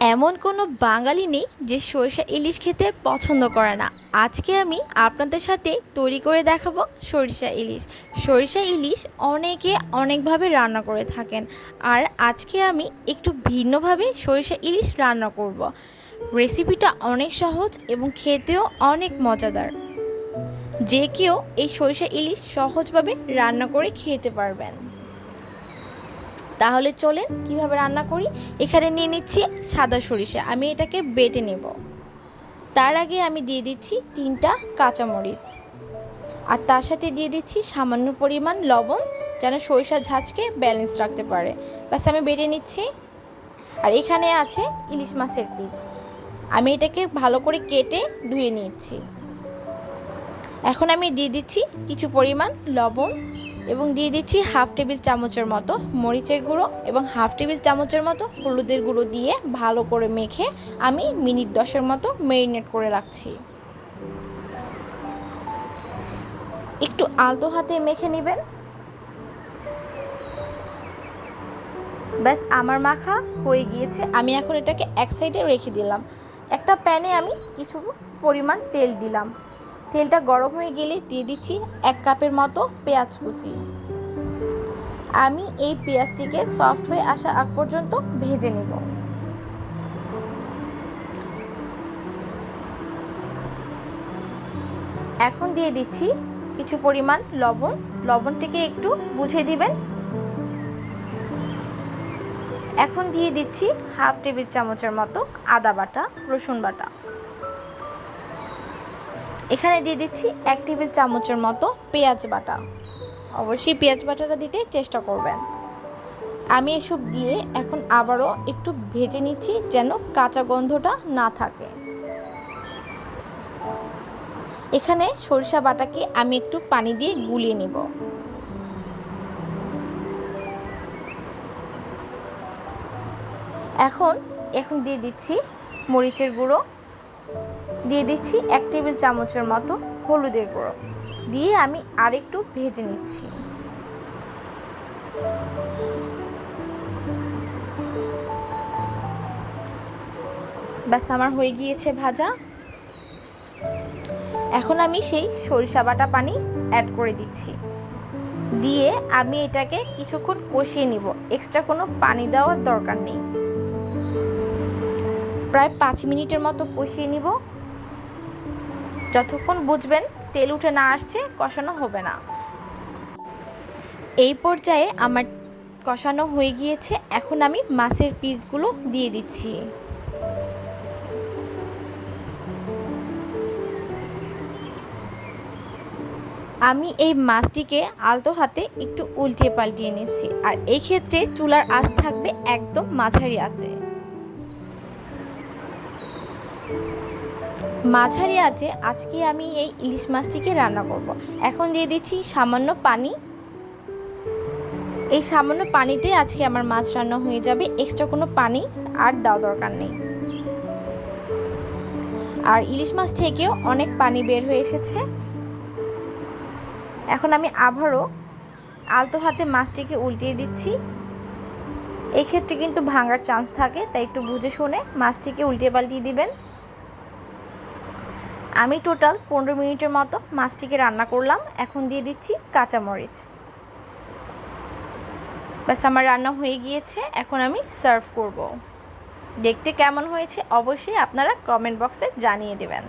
এমন কোনো বাঙালি নেই যে সরিষা ইলিশ খেতে পছন্দ করে না। আজকে আমি আপনাদের সাথে তৈরি করে দেখাবো সরিষা ইলিশ। সরিষা ইলিশ অনেকে অনেকভাবে রান্না করে থাকেন। আর আজকে আমি একটু ভিন্নভাবে সরিষা ইলিশ রান্না করব। রেসিপিটা অনেক সহজ এবং খেতেও অনেক মজাদার। যে কেউ এই সরিষা ইলিশ সহজভাবে রান্না করে খেতে পারবেন। তাহলে চলেন কীভাবে রান্না করি? এখানে নিয়ে নিচ্ছি সাদা সরিষা। আমি এটাকে বেটে নেব। তার আগে আমি দিয়ে দিচ্ছি তিনটা কাঁচামরিচ। আর তার সাথে দিয়ে দিচ্ছি সামান্য পরিমাণ লবণ, যেন সরিষার ঝাঁজকে ব্যালেন্স রাখতে পারে। ব্যাস, আমি বেটে নিচ্ছি। আর এখানে আছে ইলিশ মাছের পিস আমি এটাকে ভালো করে কেটে ধুয়ে নিচ্ছি। এখন আমি দিয়ে দিচ্ছি কিছু পরিমাণ লবণ। এবং দিয়ে দিচ্ছি হাফ টেবিল চামচের মতো মরিচের গুঁড়ো এবং হাফ টেবিল চামচের মতো হলুদের গুঁড়ো দিয়ে ভালো করে মেখে আমি মিনিট দশের মতো মেরিনেট করে রাখছি। একটু আলতো হাতে মেখে নেবেন। ব্যাস, আমার মাখা হয়ে গিয়েছে। আমি এখন এটাকে এক সাইডে রেখে দিলাম। একটা প্যানে আমি কিছু পরিমাণ তেল দিলাম। তেলটা গরম হয়ে গেলে দিয়ে দিচ্ছি এক কাপের মতো পেঁয়াজ কুচি। আমি এই পেঁয়াজটিকে সফট হয়ে আসা আগ পর্যন্ত ভেজে নেব। এখন দিয়ে দিচ্ছি কিছু পরিমাণ লবণ। লবণটিকে একটু বুঝে দিবেন। এখন দিয়ে দিচ্ছি হাফ টেবিল চামচের মতো আদা বাটা, রসুন বাটা। এখানে দিয়ে দিচ্ছি এক টেবিল চামচের মতো পেঁয়াজ বাটা। অবশ্যই পেঁয়াজ বাটাটা দিতে চেষ্টা করবেন। আমি এসব দিয়ে এখন আবারও একটু ভেজে নিচ্ছি যেন কাঁচা গন্ধটা না থাকে। এখানে সরিষা বাটাকে আমি একটু পানি দিয়ে গুলিয়ে নেব। এখন এখন দিয়ে দিচ্ছি মরিচের গুঁড়ো। দিয়ে দিচ্ছি এক টেবিল চামচের মতো হলুদের গুঁড়ো। দিয়ে আমি আরেকটু ভেজে নিচ্ছি। ব্যাস, আমার হয়ে গিয়েছে ভাজা। এখন আমি সেই সরিষা বাটা পানি অ্যাড করে দিচ্ছি। দিয়ে আমি এটাকে কিছুক্ষণ কষিয়ে নিব। এক্সট্রা কোনো পানি দেওয়ার দরকার নেই। প্রায় পাঁচ মিনিটের মতো কষিয়ে নিব। যতক্ষণ বুঝবেন তেল উঠে না আসছে, কষানো হবে না। এই পর্যায়ে আমার কষানো হয়ে গিয়েছে, এখন আমি মাছের পিসগুলো দিয়ে দিচ্ছি। আমি এই মাছটিকে আলতো হাতে একটু উল্টিয়ে পাল্টিয়ে নিচ্ছি, আর এই ক্ষেত্রে চুলার আঁচ থাকবে একদম মাঝারি আছে মাঝারি আছে, আজকে আমি এই ইলিশ মাছটিকে রান্না করব। এখন দিয়ে দিচ্ছি সামান্য পানি। এই সামান্য পানিতে আজকে আমার মাছ রান্না হয়ে যাবে এক্সট্রা কোনো পানি আর দেওয়া দরকার নেই। আর ইলিশ মাছ থেকেও অনেক পানি বের হয়ে এসেছে। এখন আমি আবারও আলতো হাতে মাছটিকে উল্টিয়ে দিচ্ছি। এক্ষেত্রে কিন্তু ভাঙার চান্স থাকে, তাই একটু বুঝে শুনে মাছটিকে উল্টিয়ে পাল্টিয়ে দিবেন। আমি টোটাল পনেরো মিনিটের মতো মাছটিকে রান্না করলাম। এখন দিয়ে দিচ্ছি কাঁচামরিচ। ব্যাস, আমার রান্না হয়ে গিয়েছে। এখন আমি সার্ভ করব। দেখতে কেমন হয়েছে অবশ্যই আপনারা কমেন্ট বক্সে জানিয়ে দেবেন।